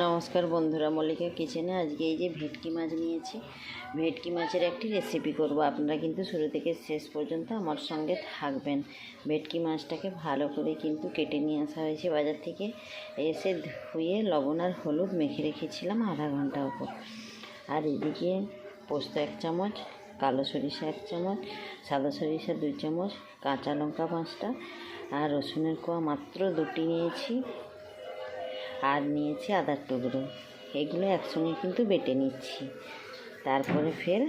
নমস্কার বন্ধুরা মল্লিকা কিচেনে আজকে এই যে ভেটকি মাছ নিয়েছি। ভেটকি মাছের একটি রেসিপি করব। আপনারা কিন্তু শুরু থেকে শেষ পর্যন্ত আমার সঙ্গে থাকবেন। ভেটকি মাছটাকে ভালো করে কিন্তু কেটে নিয়ে আসা হয়েছে বাজার থেকে। এসে ধুয়ে লবণ আর হলুদ মেখে রেখেছিলাম আধা ঘণ্টা উপর আর এদিকে পোস্ত এক চামচ, কালো সরিষা এক চামচ, সাদা সরিষা দুই চামচ, কাঁচা লঙ্কা পাঁচটা, আর রসুনের কোয়া মাত্র দুটি নিয়েছি। আর নিয়েছি, আদার টুকরো। এগুলো একসঙ্গে কিন্তু বেটে নিচ্ছি। তারপরে ফের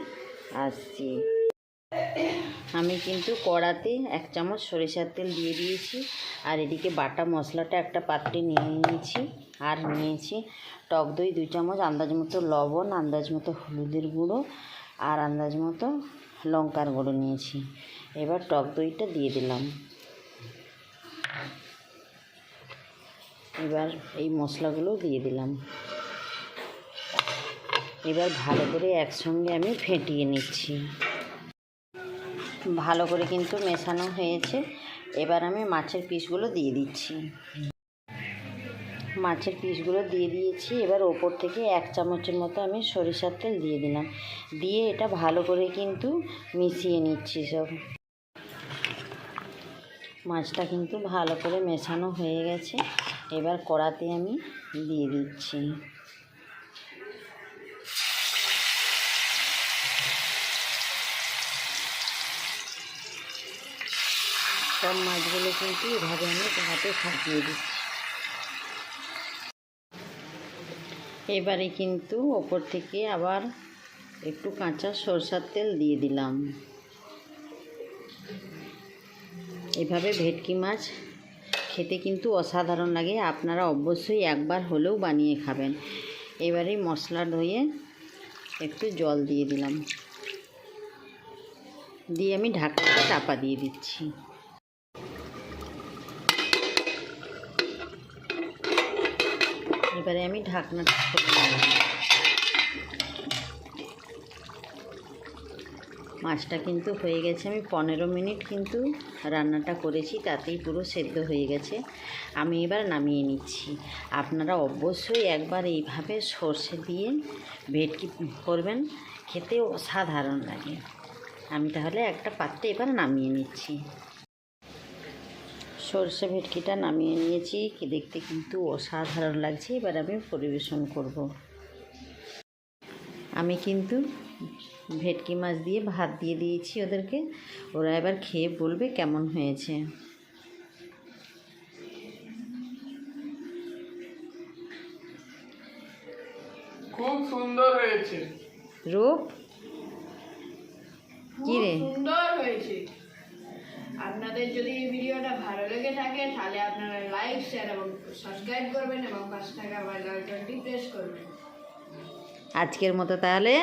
আসছি। আমি কিন্তু কড়াতে এক চামচ সরিষার তেল দিয়ে দিয়েছি। আর এদিকে বাটা মশলাটা একটা পাত্রে নিয়ে নিয়েছি। আর নিয়েছি টক দই, দুই চামচ, আন্দাজ মতো লবণ, আন্দাজ মতো হলুদের গুঁড়ো, আর আন্দাজ মতো লঙ্কার গুঁড়ো নিয়েছি। এবার টক দইটা দিয়ে দিলাম। এবার এই মশলাগুলো দিয়ে দিলাম। এবার ভালো করে একসঙ্গে আমি ফেটিয়ে নিচ্ছি। ভালো করে কিন্তু মেশানো হয়েছে। এবার আমি মাছের পিসগুলো দিয়ে দিচ্ছি। মাছের পিসগুলো দিয়ে দিয়েছি। এবার ওপর থেকে এক চামচের মতো আমি সরিষার তেল দিয়ে দিলাম। দিয়ে এটা ভালো করে কিন্তু মিশিয়ে নিচ্ছি সব। মাছটা কিন্তু ভালো করে মেশানো হয়ে গেছে। এবার কড়াতে আমি দিয়ে দিচ্ছি। সব মাছগুলো কিন্তু এভাবে আমি কড়াতে সাজিয়ে দিচ্ছি। এবারে কিন্তু ওপর থেকে আবার একটু কাঁচা সরষার তেল দিয়ে দিলাম। এভাবে ভেটকি মাছ খেতে কিন্তু অসাধারণ লাগে। আপনারা অবশ্যই একবার হলেও বানিয়ে খাবেন। এবারে মশলা ধুয়ে একটু জল দিয়ে দিলাম। দিয়ে আমি ঢাকাটা চাপা দিয়ে দিচ্ছি। এবারে আমি ঢাকনাটা মাছটা কিন্তু হয়ে গেছে। আমি পনেরো মিনিট কিন্তু রান্নাটা করেছি, তাতেই পুরো সেদ্ধ হয়ে গেছে। আমি এবার নামিয়ে নিচ্ছি। আপনারা অবশ্যই একবার এইভাবে সর্ষে দিয়ে ভেটকি করবেন, খেতে অসাধারণ লাগে। আমি তাহলে একটা পাত্রে এবার নামিয়ে নিচ্ছি। সর্ষে ভেটকিটা নামিয়ে নিয়েছি, কি দেখতে কিন্তু অসাধারণ লাগছে। এবার আমি পরিবেশন করব। আমি কিন্তু ভেটকি মাছ দিয়ে ভাত দিয়ে দিয়েছি ওদেরকে। ওরা এবার খেয়ে বলবে কেমন হয়েছে। খুব সুন্দর হয়েছে। রূপ? কি রে? সুন্দর হয়েছে। আপনাদের যদি এই ভিডিওটা ভালো লেগে থাকে তাহলে আপনারা লাইক শেয়ার এবং সাবস্ক্রাইব করবেন এবং পাঁচ টাকা বেল আইকনটি প্রেস করবেন। আজকের মতো তাহলে